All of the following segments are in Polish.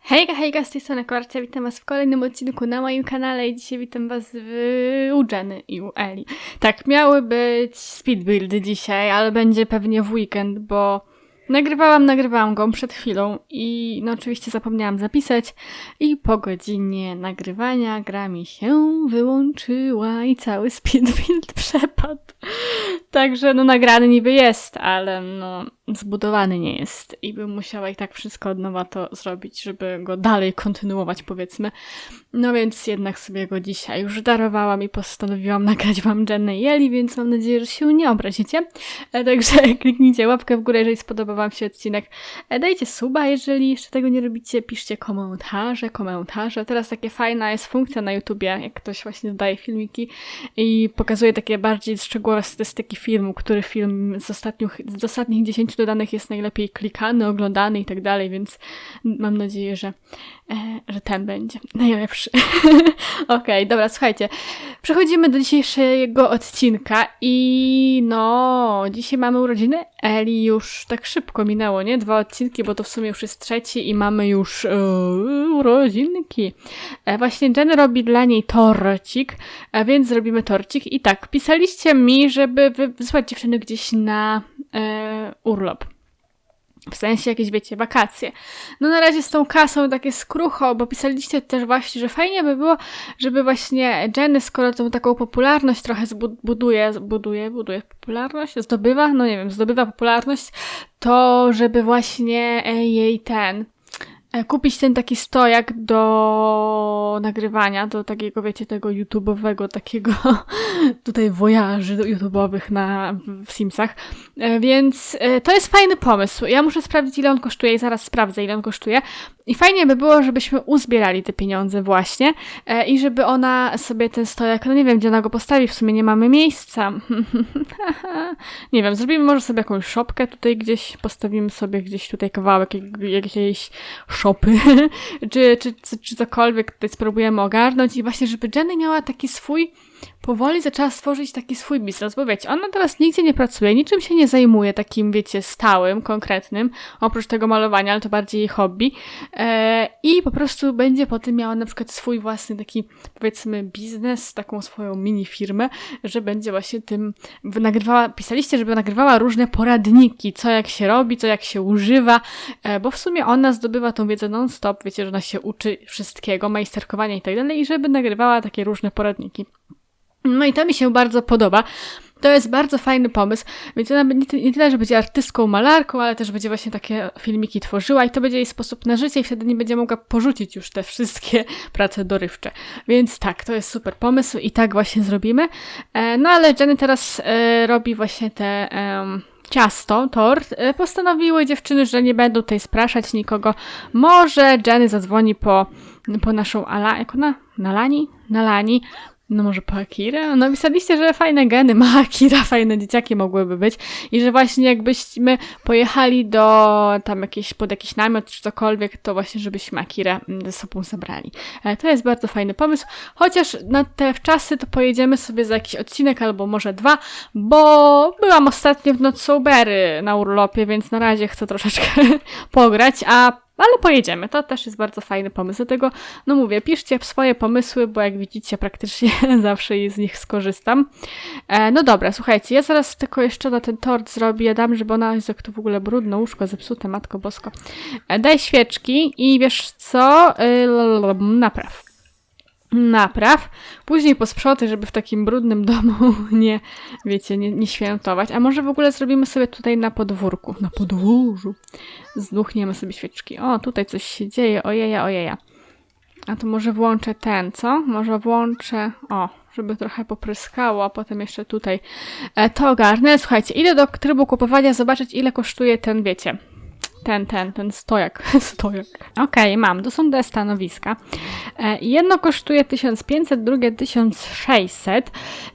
Hejka, hejka, z tej strony Kwarcia, witam was w kolejnym odcinku na moim kanale i dzisiaj witam was w... u Jenny i u Eli. Tak, miały być speed buildy dzisiaj, ale będzie pewnie w weekend, bo nagrywałam, nagrywałam go przed chwilą i no oczywiście zapomniałam zapisać i po godzinie nagrywania gra mi się wyłączyła i cały speed build przepadł. Także no nagrany niby jest, ale no zbudowany nie jest i bym musiała i tak wszystko od nowa to zrobić, żeby go dalej kontynuować powiedzmy. No więc jednak sobie go dzisiaj już darowałam i postanowiłam nagrać wam Jenny i Eli, więc mam nadzieję, że się nie obrazicie. E, Także kliknijcie łapkę w górę, jeżeli spodobał wam się odcinek. E, Dajcie suba, jeżeli jeszcze tego nie robicie, piszcie komentarze, komentarze. Teraz takie fajna jest funkcja na YouTubie, jak ktoś właśnie dodaje filmiki i pokazuje takie bardziej szczegółowe statystyki filmu, który film z ostatnich, z ostatnich 10 dodanych jest najlepiej klikany, oglądany i tak dalej, więc mam nadzieję, że, e, że ten będzie najlepszy. Okej, dobra, słuchajcie. Przechodzimy do dzisiejszego odcinka i no, dzisiaj mamy urodziny. Eli już tak szybko minęło, nie? Dwa odcinki, bo to w sumie już jest trzeci i mamy już e, urodzinki. E, właśnie Jenny robi dla niej torcik, a więc zrobimy torcik. I tak, pisaliście mi, żeby wy- wysłać dziewczyny gdzieś na e, urlop. W sensie jakieś, wiecie, wakacje. No na razie z tą kasą takie skrucho, bo pisaliście też właśnie, że fajnie by było, żeby właśnie Jenny, skoro tą taką popularność trochę zbu- buduje, buduje, popularność, zdobywa, no nie wiem, zdobywa popularność, to żeby właśnie jej ten, kupić ten taki stojak do nagrywania, do takiego, wiecie, tego YouTube'owego, takiego tutaj wojaży YouTube'owych na, w Simsach. E, Więc e, to jest fajny pomysł. Ja muszę sprawdzić, ile on kosztuje i zaraz sprawdzę, ile on kosztuje. I fajnie by było, żebyśmy uzbierali te pieniądze właśnie e, i żeby ona sobie ten stojak, no nie wiem, gdzie ona go postawi, w sumie nie mamy miejsca. nie wiem, zrobimy może sobie jakąś szopkę tutaj gdzieś, postawimy sobie gdzieś tutaj kawałek jak- jakiejś czy, czy, czy, czy cokolwiek tutaj spróbujemy ogarnąć. I właśnie, żeby Jenny miała taki swój powoli zaczęła stworzyć taki swój biznes, bo wiecie, ona teraz nigdzie nie pracuje, niczym się nie zajmuje takim, wiecie, stałym, konkretnym, oprócz tego malowania, ale to bardziej jej hobby. E, I po prostu będzie potem miała na przykład swój własny taki, powiedzmy, biznes, taką swoją mini firmę, że będzie właśnie tym nagrywała, pisaliście, żeby nagrywała różne poradniki, co jak się robi, co jak się używa, e, bo w sumie ona zdobywa tą wiedzę non-stop, wiecie, że ona się uczy wszystkiego, majsterkowania i tak dalej, i żeby nagrywała takie różne poradniki. No i to mi się bardzo podoba. To jest bardzo fajny pomysł, więc ona nie, nie tyle, że będzie artystką, malarką, ale też będzie właśnie takie filmiki tworzyła i to będzie jej sposób na życie i wtedy nie będzie mogła porzucić już te wszystkie prace dorywcze. Więc tak, to jest super pomysł i tak właśnie zrobimy. E, no ale Jenny teraz e, robi właśnie te... ciasto, tort, e, postanowiły dziewczyny, że nie będą tutaj spraszać nikogo. Może Jenny zadzwoni po, po naszą Ala, jak ona? Nalani? Nalani. No może po Akirę? No pisaliście, że fajne geny ma Akira, fajne dzieciaki mogłyby być i że właśnie jakbyśmy pojechali do tam jakieś, pod jakiś namiot czy cokolwiek, to właśnie żebyśmy Akirę mm, ze sobą zabrali. E, To jest bardzo fajny pomysł, chociaż na te wczasy to pojedziemy sobie za jakiś odcinek albo może dwa, bo byłam ostatnio w Nocsobery na urlopie, więc na razie chcę troszeczkę pograć, a ale pojedziemy. To też jest bardzo fajny pomysł. Dlatego, no mówię, piszcie swoje pomysły, bo jak widzicie, praktycznie zawsze z nich skorzystam. E, no dobra, słuchajcie, ja zaraz tylko jeszcze na ten tort zrobię, dam, żeby ona, jest jak to w ogóle brudno, łóżko zepsute, matko bosko. E, daj świeczki i wiesz co? E, napraw. Napraw. Później posprzątaj, żeby w takim brudnym domu nie, wiecie, nie, nie świętować. A może w ogóle zrobimy sobie tutaj na podwórku, na podwórzu. Zduchniemy sobie świeczki. O, tutaj coś się dzieje, ojeja, ojeja. A to może włączę ten, co? Może włączę, o, żeby trochę popryskało, a potem jeszcze tutaj e, to ogarnę. Słuchajcie, idę do trybu kupowania zobaczyć, ile kosztuje ten, wiecie, ten, ten, ten stojak. stojak. Okej, mam. To są te stanowiska. E, jedno kosztuje 1500, drugie 1600.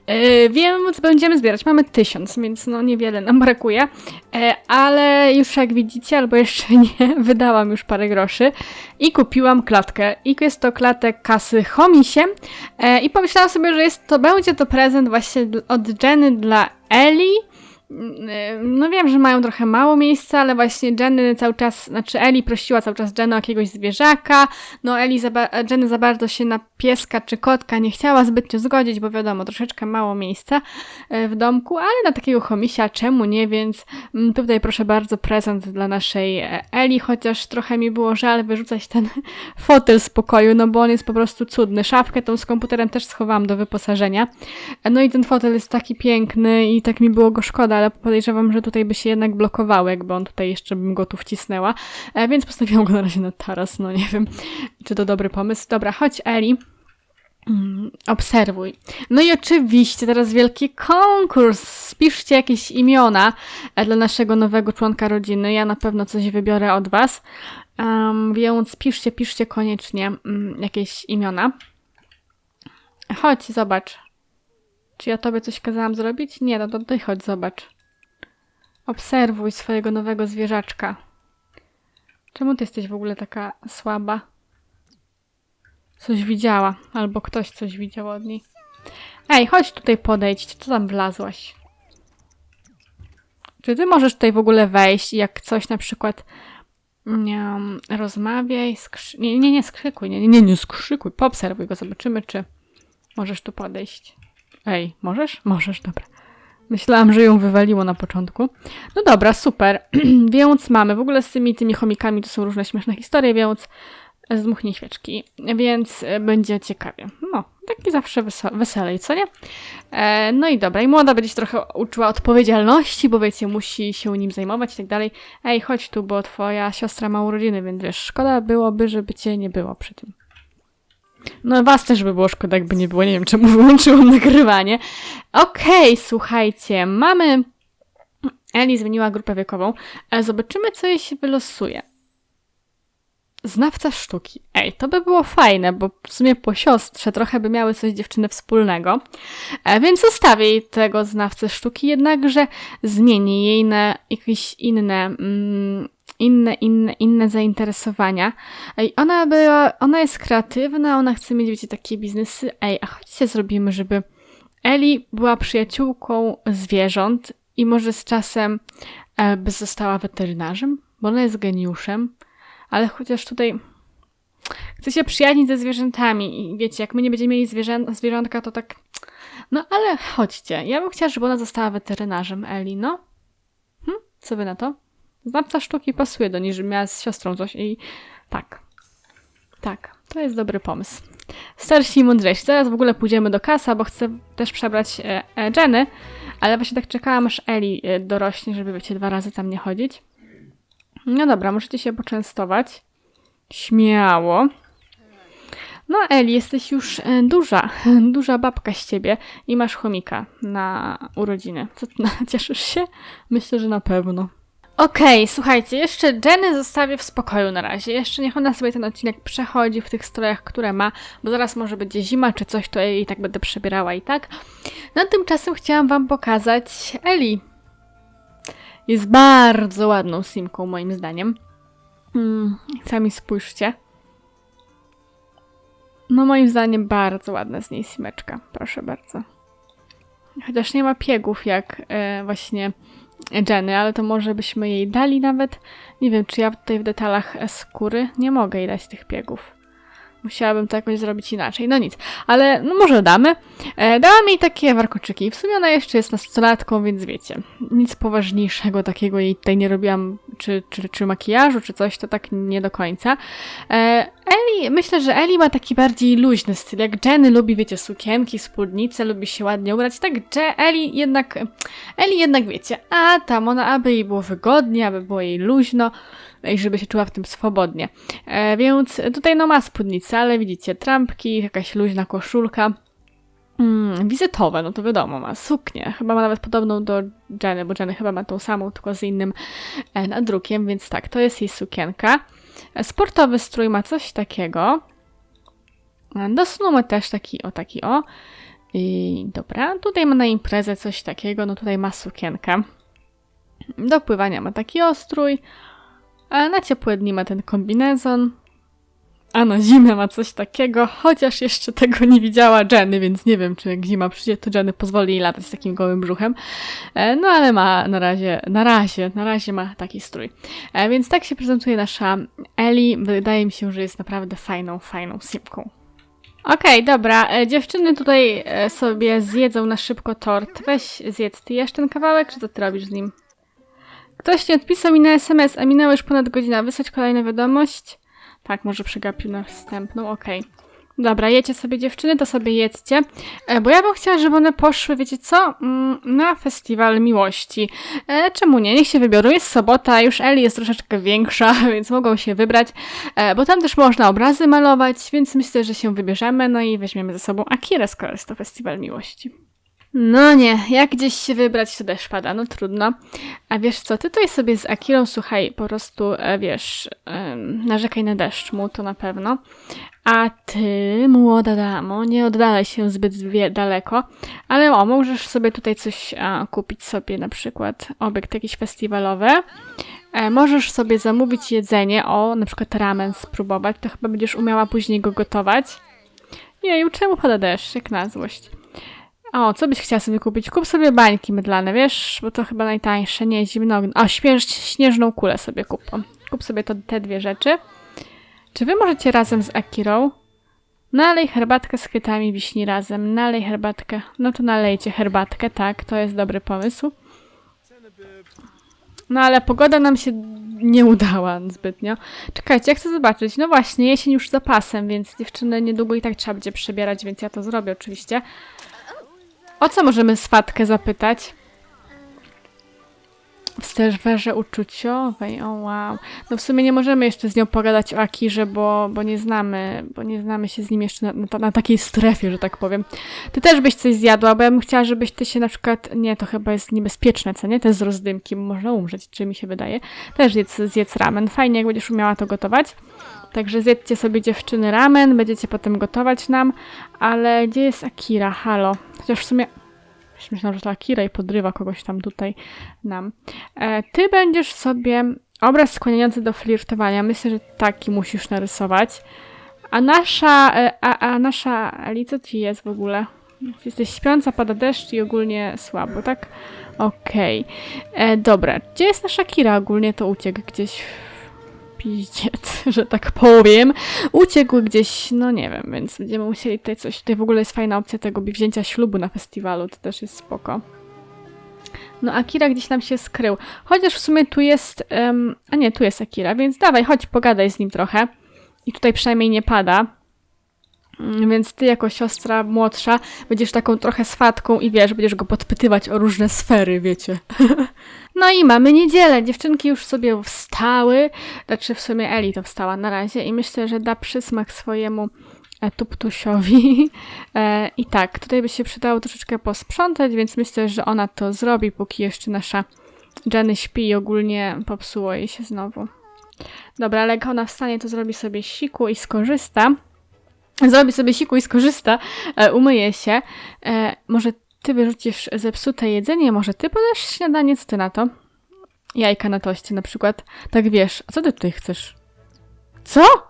E, wiem, co będziemy zbierać. Mamy 1000, więc no niewiele nam brakuje. E, ale już jak widzicie, albo jeszcze nie, wydałam już parę groszy i kupiłam klatkę. I jest to klatek kasy Homisie. E, I pomyślałam sobie, że jest to, będzie to prezent właśnie od Jenny dla Eli. Mm, No wiem, że mają trochę mało miejsca, ale właśnie Jenny cały czas, znaczy Eli prosiła cały czas Jenny o jakiegoś zwierzaka. No Eli za, Jenny za bardzo się na pieska czy kotka nie chciała zbytnio zgodzić, bo wiadomo, troszeczkę mało miejsca e, w domku, ale na takiego chomisia czemu nie, więc mm, tutaj proszę bardzo prezent dla naszej e, Eli, chociaż trochę mi było żal wyrzucać ten fotel z pokoju, no bo on jest po prostu cudny. Szafkę tą z komputerem też schowałam do wyposażenia. E, No i ten fotel jest taki piękny i tak mi było go szkoda, ale podejrzewam, że tutaj by się jednak blokowało, jakby on tutaj jeszcze bym go tu wcisnęła. E, Więc postawiłam go na razie na taras, no nie wiem, czy to dobry pomysł. Dobra, chodź Eli. Mm, Obserwuj. No i oczywiście teraz wielki konkurs. Spiszcie jakieś imiona e, dla naszego nowego członka rodziny. Ja na pewno coś wybiorę od Was. Um, więc piszcie, piszcie koniecznie mm, jakieś imiona. Chodź, zobacz. Czy ja tobie coś kazałam zrobić? Nie, no to ty chodź, zobacz. Obserwuj swojego nowego zwierzaczka. Czemu ty jesteś w ogóle taka słaba? Coś widziała, albo ktoś coś widział od niej. Ej, chodź tutaj podejdź, co tam wlazłaś? Czy ty możesz tutaj w ogóle wejść i jak coś na przykład nie wiem, rozmawiaj, skrzy... nie, nie, nie skrzykuj, nie, nie, nie skrzykuj, poobserwuj go, zobaczymy, czy możesz tu podejść. Ej, możesz? Możesz, dobra. Myślałam, że ją wywaliło na początku. No dobra, super. więc mamy, w ogóle z tymi, tymi chomikami to są różne śmieszne historie, więc zdmuchnij świeczki, więc e, będzie ciekawie. No, taki zawsze wes- weselej, co nie? E, no i dobra, i młoda będzie się trochę uczyła odpowiedzialności, bo wiecie, musi się nim zajmować i tak dalej. Ej, chodź tu, bo twoja siostra ma urodziny, więc wiesz, szkoda byłoby, żeby cię nie było przy tym. No was też by było szkoda, jakby nie było. Nie wiem, czemu wyłączyłam nagrywanie. Okej, słuchajcie, mamy... Eli zmieniła grupę wiekową. E, Zobaczymy, co jej się wylosuje. Znawca sztuki. Ej, to by było fajne, bo w sumie po siostrze trochę by miały coś dziewczyny wspólnego. E, więc zostawię jej tego znawcę sztuki, jednakże zmienię jej na jakieś inne, mm, inne, inne, inne zainteresowania. Ej, ona była, ona jest kreatywna, ona chce mieć, wiecie, takie biznesy. Ej, a chodźcie zrobimy, żeby Eli była przyjaciółką zwierząt i może z czasem e, by została weterynarzem, bo ona jest geniuszem, ale chociaż tutaj chce się przyjaźnić ze zwierzętami i wiecie, jak my nie będziemy mieli zwierzę, zwierzątka, to tak... No ale chodźcie, ja bym chciała, żeby ona została weterynarzem, Eli, no. Hm? Co wy na to? Znawca sztuki pasuje do niej, żeby miała z siostrą coś i tak. Tak, to jest dobry pomysł. Starsi i mądrzejsi. Zaraz w ogóle pójdziemy do kasa, bo chcę też przebrać e, e, Jenny, ale właśnie tak czekałam, aż Eli e, dorośnie, żeby wiecie, dwa razy tam nie chodzić. No dobra, możecie się poczęstować. Śmiało. No Eli, jesteś już e, duża, duża babka z ciebie i masz chomika na urodziny. Co, ty- cieszysz się? Myślę, że na pewno. Okej, słuchajcie, jeszcze Jenny zostawię w spokoju na razie. Jeszcze niech ona sobie ten odcinek przechodzi w tych strojach, które ma, bo zaraz może będzie zima czy coś, to jej tak będę przebierała i tak. No tymczasem chciałam wam pokazać Eli. Jest bardzo ładną simką moim zdaniem. Hmm, sami spójrzcie. No moim zdaniem bardzo ładna z niej simeczka, proszę bardzo. Chociaż nie ma piegów jak e, właśnie Jenny, ale to może byśmy jej dali nawet. Nie wiem, czy ja tutaj w detalach skóry nie mogę jej dać tych piegów. Musiałabym to jakoś zrobić inaczej. No nic, ale no może damy. E, dałam jej takie warkoczyki. W sumie ona jeszcze jest nastolatką, więc wiecie, nic poważniejszego takiego jej tutaj nie robiłam, czy, czy, czy makijażu, czy coś, to tak nie do końca. E, Eli, myślę, że Eli ma taki bardziej luźny styl. Jak Jenny lubi, wiecie, sukienki, spódnice, lubi się ładnie ubrać, tak Je- Eli jednak, Eli jednak wiecie, a tam ona, aby jej było wygodnie, aby było jej luźno i żeby się czuła w tym swobodnie. E, więc tutaj no ma spódnicę, ale widzicie, trampki, jakaś luźna koszulka. Mm, wizytowe, no to wiadomo, ma suknię. Chyba ma nawet podobną do Jenny, bo Jenny chyba ma tą samą, tylko z innym e, nadrukiem, więc tak, to jest jej sukienka. Sportowy strój ma coś takiego. Do snu ma też taki o, taki o. I dobra, tutaj ma na imprezę coś takiego, no tutaj ma sukienkę. Do pływania ma taki ostrój. A na ciepłe dni ma ten kombinezon. A na zimę ma coś takiego, chociaż jeszcze tego nie widziała Jenny, więc nie wiem, czy jak zima przyjdzie, to Jenny pozwoli jej latać z takim gołym brzuchem. E, No ale ma na razie, na razie, na razie ma taki strój. E, Więc tak się prezentuje nasza Ellie. Wydaje mi się, że jest naprawdę fajną, fajną simką. Okej, dobra. E, Dziewczyny tutaj sobie zjedzą na szybko tort. Weź zjedz ty jeszcze ten kawałek, czy co ty robisz z nim? Ktoś nie odpisał mi na SMS, a minęła już ponad godzina. Wysłać kolejną wiadomość. Tak, może przegapił na wstępną, okej. Dobra, jecie sobie dziewczyny, to sobie jedzcie. E, bo ja bym chciała, żeby one poszły, wiecie co? Mm, na festiwal miłości. E, czemu nie? Niech się wybiorą. Jest sobota, już Eli jest troszeczkę większa, więc mogą się wybrać. E, bo tam też można obrazy malować, więc myślę, że się wybierzemy. No i weźmiemy ze sobą Akirę, skoro jest to festiwal miłości. No nie, jak gdzieś się wybrać, to deszcz pada, no trudno. A wiesz co, ty tutaj sobie z Akirą, słuchaj, po prostu, e, wiesz, narzekaj na deszcz mu, to na pewno. A ty, młoda damo, nie oddalaj się zbyt daleko, ale o, możesz sobie tutaj coś kupić sobie, na przykład obiekt jakiś festiwalowy. E, możesz sobie zamówić jedzenie, o, na przykład ramen spróbować, to chyba będziesz umiała później go gotować. Jeju, czemu pada deszcz, jak na złość. O, co byś chciała sobie kupić? Kup sobie bańki mydlane, wiesz, bo to chyba najtańsze, nie zimno. O, śpież, śnieżną kulę sobie kup. Kup sobie to, te dwie rzeczy. Czy wy możecie razem z Akirą? Nalej herbatkę z kwiatami wiśni razem. Nalej herbatkę. No to nalejcie herbatkę, tak, to jest dobry pomysł. No ale pogoda nam się nie udała zbytnio. Czekajcie, ja chcę zobaczyć. No właśnie, jesień już za pasem, więc dziewczyny niedługo i tak trzeba będzie przebierać, więc ja to zrobię oczywiście. O co możemy swatkę zapytać? W serwerze uczuciowej, o wow. No w sumie nie możemy jeszcze z nią pogadać o Akirze, bo, bo nie znamy, bo nie znamy się z nim jeszcze na, na, na takiej strefie, że tak powiem. Ty też byś coś zjadła, bo ja bym chciała, żebyś ty się na przykład, nie, to chyba jest niebezpieczne, co nie? Jest z rozdymki, można umrzeć, czy mi się wydaje. Też zjedz, zjedz ramen, fajnie jak będziesz umiała to gotować. Także zjedzcie sobie dziewczyny ramen, będziecie potem gotować nam, ale gdzie jest Akira? Halo. Chociaż w sumie Myślałam, że to Akira i podrywa kogoś tam tutaj nam. E, ty będziesz sobie obraz skłaniający do flirtowania. Myślę, że taki musisz narysować. A nasza, e, a, a nasza Eli, co ci jest w ogóle? Jesteś śpiąca, pada deszcz i ogólnie słabo, tak? Okej. E, Dobra. Gdzie jest nasza Kira? Ogólnie to uciekł gdzieś w piździec, że tak powiem. Uciekł gdzieś, no nie wiem, więc będziemy musieli tutaj coś. Tutaj w ogóle jest fajna opcja tego wzięcia ślubu na festiwalu, to też jest spoko. No, Akira gdzieś nam się skrył. Chociaż w sumie tu jest. em, a nie, tu jest Akira, więc dawaj, chodź, pogadaj z nim trochę. I tutaj przynajmniej nie pada. Mm, Więc ty, jako siostra młodsza, będziesz taką trochę swatką i wiesz, będziesz go podpytywać o różne sfery, wiecie. No i mamy niedzielę. Dziewczynki już sobie wstały. Znaczy w sumie Eli to wstała na razie i myślę, że da przysmak swojemu e, tuptusiowi. E, I tak, tutaj by się przydało troszeczkę posprzątać, więc myślę, że ona to zrobi, póki jeszcze nasza Jenny śpi i ogólnie popsuło jej się znowu. Dobra, ale jak ona wstanie, to zrobi sobie siku i skorzysta. Zrobi sobie siku i skorzysta, e, umyje się. Może ty wyrzucisz zepsute jedzenie, może ty podasz śniadanie, co ty na to? Jajka na toście na przykład. Tak wiesz, a co ty tutaj chcesz? Co?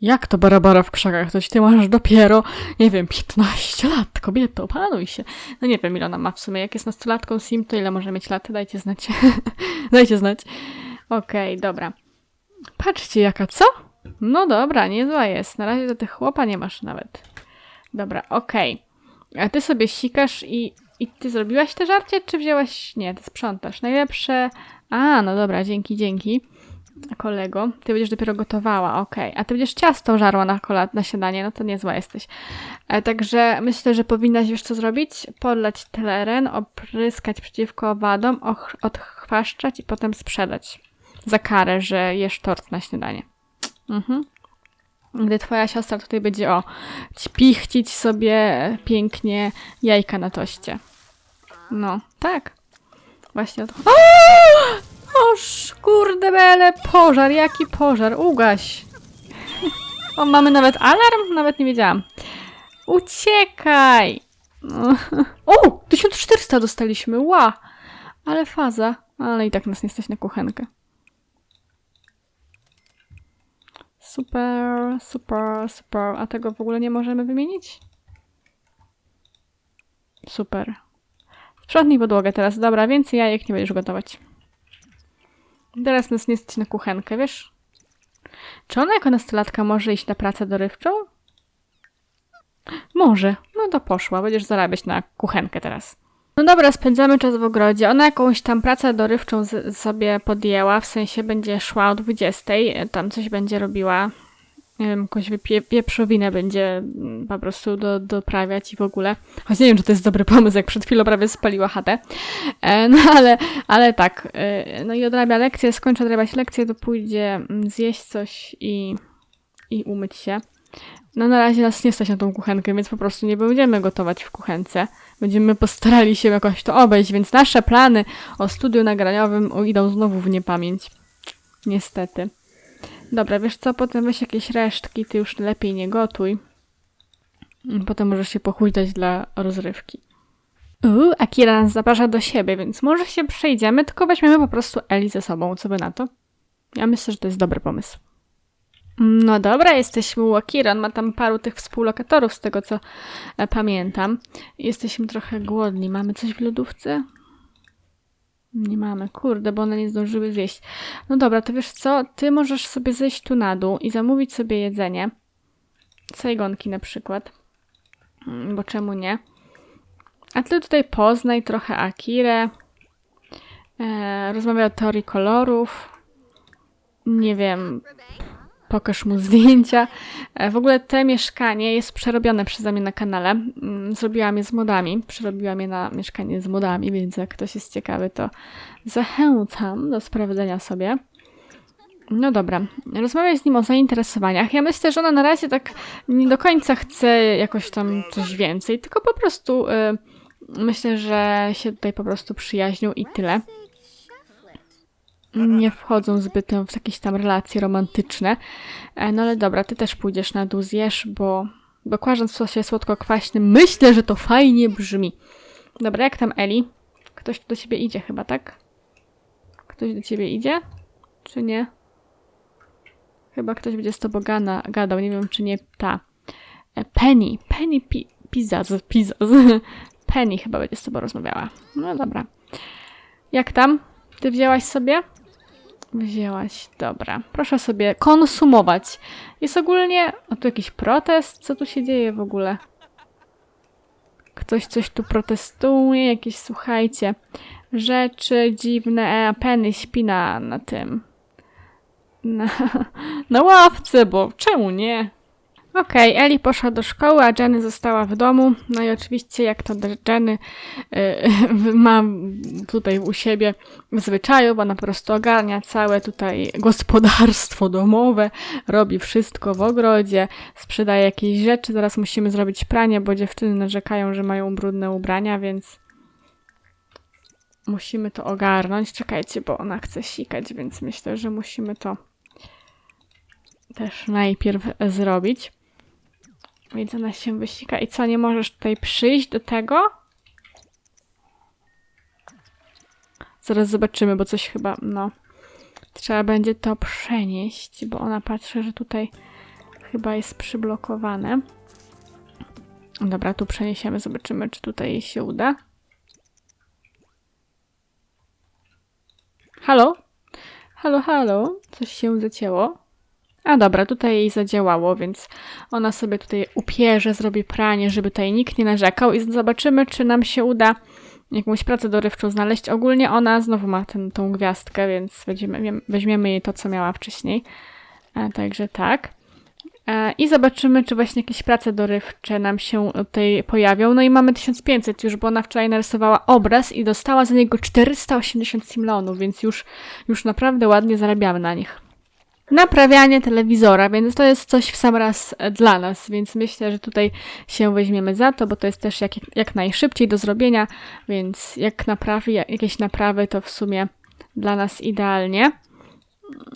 Jak to barabara w krzakach? Coś ty masz dopiero, nie wiem, 15 lat, kobieto, opanuj się. No nie wiem, ile ona ma w sumie. Jak jest nastolatką sim, to ile może mieć lat? Dajcie znać. Dajcie znać. Okej, dobra. Patrzcie, jaka co? No dobra, niezła jest. Na razie do tych chłopa nie masz nawet. Dobra, okej. A ty sobie sikasz i, i ty zrobiłaś te żarcie, czy wzięłaś... Nie, ty sprzątasz. Najlepsze... A, no dobra, dzięki, dzięki. Kolego, ty będziesz dopiero gotowała, okej. A ty będziesz ciasto żarła na kolat, na śniadanie, no to niezła jesteś. E, także myślę, że powinnaś już co zrobić? Podlać teren, opryskać przeciwko owadom, odchwaszczać i potem sprzedać. Za karę, że jesz tort na śniadanie. Mhm. Gdy twoja siostra tutaj będzie o pichcić sobie pięknie jajka na toście. No, tak. Właśnie o to. Oż, kurde bele, pożar, jaki pożar, ugaś. O, mamy nawet alarm? Nawet nie wiedziałam. Uciekaj! O, 1400 dostaliśmy, ła! Ale faza. Ale i tak nas nie stać na kuchenkę. Super, super, super. A tego w ogóle nie możemy wymienić? Super. Sprzątnij podłogę teraz. Dobra, więcej jajek nie będziesz gotować. Teraz nas nie stać na kuchenkę, wiesz? Czy ona jako nastolatka może iść na pracę dorywczą? Może. No to poszła. Będziesz zarabiać na kuchenkę teraz. No dobra, spędzamy czas w ogrodzie. Ona jakąś tam pracę dorywczą z, sobie podjęła, w sensie będzie szła o 20, tam coś będzie robiła. Nie wiem, jakąś wieprzowinę będzie mm, po prostu do, doprawiać i w ogóle. Choć nie wiem, czy to jest dobry pomysł, jak przed chwilą prawie spaliła chatę. E, no ale, ale tak. E, no i odrabia lekcję, skończy odrabiać lekcję, to pójdzie mm, zjeść coś i, i umyć się. No na razie nas nie stać na tą kuchenkę, więc po prostu nie będziemy gotować w kuchence. Będziemy postarali się jakoś to obejść, więc nasze plany o studiu nagraniowym idą znowu w niepamięć. Niestety. Dobra, wiesz co, potem weź jakieś resztki, ty już lepiej nie gotuj. Potem możesz się pochuźdać dla rozrywki. Uuu, Akira nas zaprasza do siebie, więc może się przejdziemy, tylko weźmiemy po prostu Eli ze sobą. Co by na to? Ja myślę, że to jest dobry pomysł. No dobra, jesteśmy u Akira. On ma tam paru tych współlokatorów, z tego co e, pamiętam. Jesteśmy trochę głodni. Mamy coś w lodówce? Nie mamy. Kurde, bo one nie zdążyły zjeść. No dobra, to wiesz co? Ty możesz sobie zejść tu na dół i zamówić sobie jedzenie. Sajgonki na przykład. Mm, Bo czemu nie? A ty tutaj poznaj trochę Akirę. E, rozmawiaj o teorii kolorów. Nie wiem, pokaż mu zdjęcia. E, W ogóle te mieszkanie jest przerobione przeze mnie na kanale. Mm, Zrobiłam je z modami. Przerobiłam je na mieszkanie z modami, więc jak ktoś jest ciekawy, to zachęcam do sprawdzenia sobie. No dobra, rozmawiaj z nim o zainteresowaniach. Ja myślę, że ona na razie tak nie do końca chce jakoś tam coś więcej, tylko po prostu y, myślę, że się tutaj po prostu przyjaźnią i tyle nie wchodzą zbytnio w jakieś tam relacje romantyczne. E, No ale dobra, ty też pójdziesz na dół, zjesz, bo, bo kłarząc w sosie słodko-kwaśnym, myślę, że to fajnie brzmi. Dobra, jak tam Eli? Ktoś do ciebie idzie chyba, tak? Ktoś do ciebie idzie? Czy nie? Chyba ktoś będzie z tobą gadał, nie wiem czy nie ta. E, Penny, Penny Pi Pizaz. Penny chyba będzie z tobą rozmawiała. No dobra. Jak tam? Ty wzięłaś sobie? Wzięłaś, dobra. Proszę sobie konsumować. Jest ogólnie. O, tu jakiś protest? Co tu się dzieje w ogóle? Ktoś coś tu protestuje, jakieś, słuchajcie, rzeczy dziwne. E, Penny śpi na, na tym. Na, na ławce, bo czemu nie? Okej, Eli poszła do szkoły, a Jenny została w domu. No i oczywiście, jak to Jenny y, ma tutaj u siebie w zwyczaju, bo ona po prostu ogarnia całe tutaj gospodarstwo domowe, robi wszystko w ogrodzie, sprzedaje jakieś rzeczy. Zaraz musimy zrobić pranie, bo dziewczyny narzekają, że mają brudne ubrania, więc musimy to ogarnąć. Czekajcie, bo ona chce sikać, więc myślę, że musimy to też najpierw zrobić. Więc ona się wysika. I co, nie możesz tutaj przyjść do tego? Zaraz zobaczymy, bo coś chyba, no. Trzeba będzie to przenieść, bo ona patrzy, że tutaj chyba jest przyblokowane. Dobra, tu przeniesiemy, zobaczymy, czy tutaj jej się uda. Halo? Halo, halo? Coś się zacięło? A dobra, tutaj jej zadziałało, więc ona sobie tutaj upierze, zrobi pranie, żeby tutaj nikt nie narzekał i zobaczymy, czy nam się uda jakąś pracę dorywczą znaleźć. Ogólnie ona znowu ma ten, tą gwiazdkę, więc weźmiemy, jej to, co miała wcześniej. E, także tak. E, I zobaczymy, czy właśnie jakieś prace dorywcze nam się tutaj pojawią. No i mamy 1500 już, bo ona wczoraj narysowała obraz i dostała za niego 480 simlonów, więc już, już naprawdę ładnie zarabiamy na nich. Naprawianie telewizora, więc to jest coś w sam raz e, dla nas, więc myślę, że tutaj się weźmiemy za to, bo to jest też jak, jak najszybciej do zrobienia, więc jak naprawi, jakieś naprawy, to w sumie dla nas idealnie.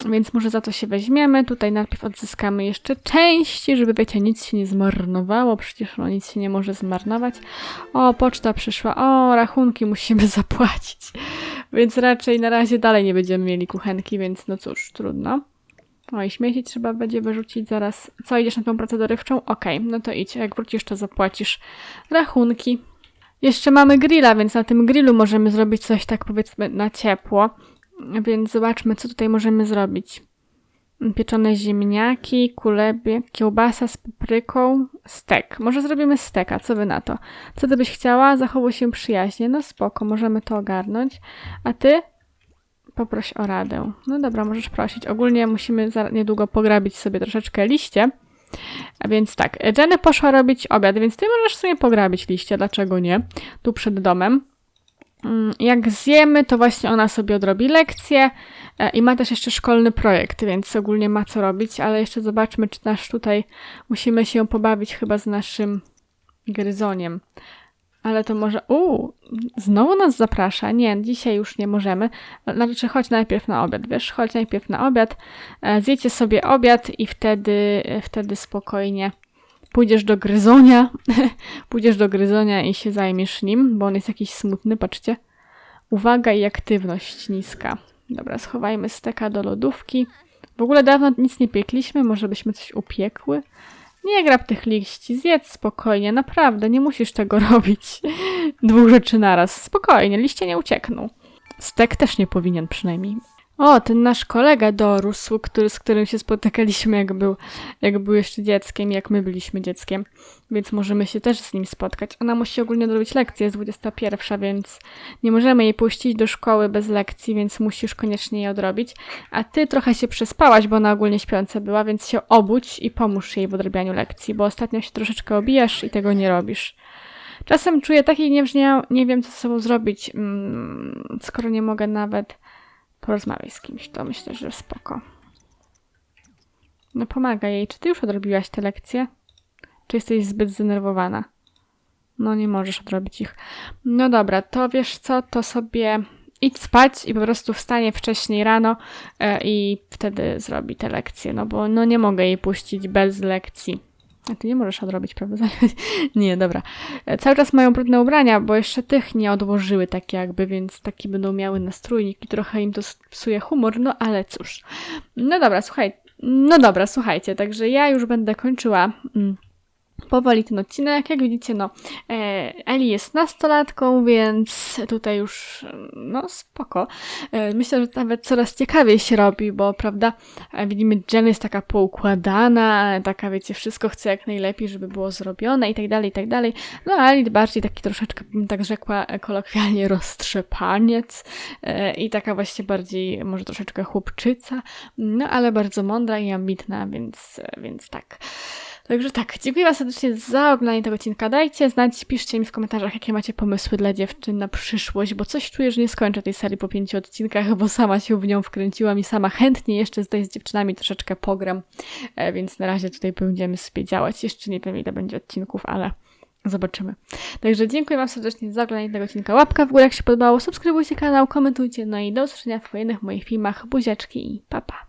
Więc może za to się weźmiemy. Tutaj najpierw odzyskamy jeszcze części, żeby wiecie, nic się nie zmarnowało. Przecież no nic się nie może zmarnować. O, poczta przyszła. O, rachunki musimy zapłacić. Więc raczej na razie dalej nie będziemy mieli kuchenki, więc no cóż, trudno. O, i śmieci trzeba będzie wyrzucić zaraz. Co, idziesz na tą pracę dorywczą? Okej, no to idź. Jak wrócisz, to zapłacisz rachunki. Jeszcze mamy grilla, więc na tym grillu możemy zrobić coś tak powiedzmy na ciepło. Więc zobaczmy, co tutaj możemy zrobić. Pieczone ziemniaki, kulebie, kiełbasa z papryką, stek. Może zrobimy steka, co wy na to? Co ty byś chciała? Zachowuj się przyjaźnie. No spoko, możemy to ogarnąć. A ty? Poproś o radę. No dobra, możesz prosić. Ogólnie musimy niedługo pograbić sobie troszeczkę liście. A więc tak, Jenny poszła robić obiad, więc ty możesz sobie pograbić liście, dlaczego nie? Tu przed domem. Mm, Jak zjemy, to właśnie ona sobie odrobi lekcję e, i ma też jeszcze szkolny projekt, więc ogólnie ma co robić, ale jeszcze zobaczmy, czy nasz tutaj musimy się pobawić chyba z naszym gryzoniem. Ale to może. Uuu, znowu nas zaprasza. Nie, dzisiaj już nie możemy. Znaczy, chodź najpierw na obiad, wiesz? Chodź najpierw na obiad. e, Zjecie sobie obiad i wtedy, e, wtedy spokojnie pójdziesz do gryzonia. pójdziesz do gryzonia i się zajmiesz nim, bo on jest jakiś smutny, patrzcie. Uwaga i aktywność niska. Dobra, schowajmy steka do lodówki. W ogóle dawno nic nie piekliśmy, może byśmy coś upiekły? Nie grab tych liści, zjedz spokojnie, naprawdę, nie musisz tego robić. Dwóch rzeczy naraz. Spokojnie, liście nie uciekną. Stek też nie powinien przynajmniej. O, ten nasz kolega dorósł, który, z którym się spotykaliśmy, jak był, jak był jeszcze dzieckiem, jak my byliśmy dzieckiem, więc możemy się też z nim spotkać. Ona musi ogólnie odrobić lekcję, jest 21, więc nie możemy jej puścić do szkoły bez lekcji, więc musisz koniecznie jej odrobić. A ty trochę się przespałaś, bo ona ogólnie śpiąca była, więc się obudź i pomóż jej w odrabianiu lekcji, bo ostatnio się troszeczkę obijasz i tego nie robisz. Czasem czuję taki że nie, wiem, co z sobą zrobić, mm, skoro nie mogę nawet porozmawiać z kimś, to myślę, że spoko. No pomaga jej. Czy ty już odrobiłaś te lekcje? Czy jesteś zbyt zdenerwowana? No nie możesz odrobić ich. No dobra, to wiesz co, to sobie idź spać i po prostu wstanie wcześniej rano e, i wtedy zrobi te lekcje, no bo no nie mogę jej puścić bez lekcji. A ty nie możesz odrobić, prawda? nie, dobra. E, Cały czas mają brudne ubrania, bo jeszcze tych nie odłożyły tak jakby, więc taki będą miały nastrójnik i trochę im to psuje humor, no ale cóż. No dobra, słuchaj. No dobra, słuchajcie, także ja już będę kończyła mm, powoli ten odcinek. Jak widzicie, no, e, Eli jest nastolatką, więc tutaj już, no, spoko. E, myślę, że nawet coraz ciekawiej się robi, bo, prawda, e, widzimy, Jen jest taka poukładana, taka, wiecie, wszystko chce jak najlepiej, żeby było zrobione i tak dalej, i tak dalej. No, Eli bardziej taki troszeczkę, bym tak rzekła, kolokwialnie roztrzepaniec i taka właśnie bardziej, może troszeczkę chłopczyca, no, ale bardzo mądra i ambitna, więc, więc tak. Także tak, dziękuję Wam serdecznie za oglądanie tego odcinka. Dajcie znać, piszcie mi w komentarzach, jakie macie pomysły dla dziewczyn na przyszłość, bo coś czuję, że nie skończę tej serii po pięciu odcinkach, bo sama się w nią wkręciłam i sama chętnie jeszcze tutaj z dziewczynami troszeczkę pogram, e, więc na razie tutaj będziemy sobie działać. Jeszcze nie wiem, ile będzie odcinków, ale zobaczymy. Także dziękuję Wam serdecznie za oglądanie tego odcinka. Łapka w górę, jak się podobało, subskrybujcie kanał, komentujcie, no i do usłyszenia w kolejnych moich filmach. Buziaczki i papa. Pa.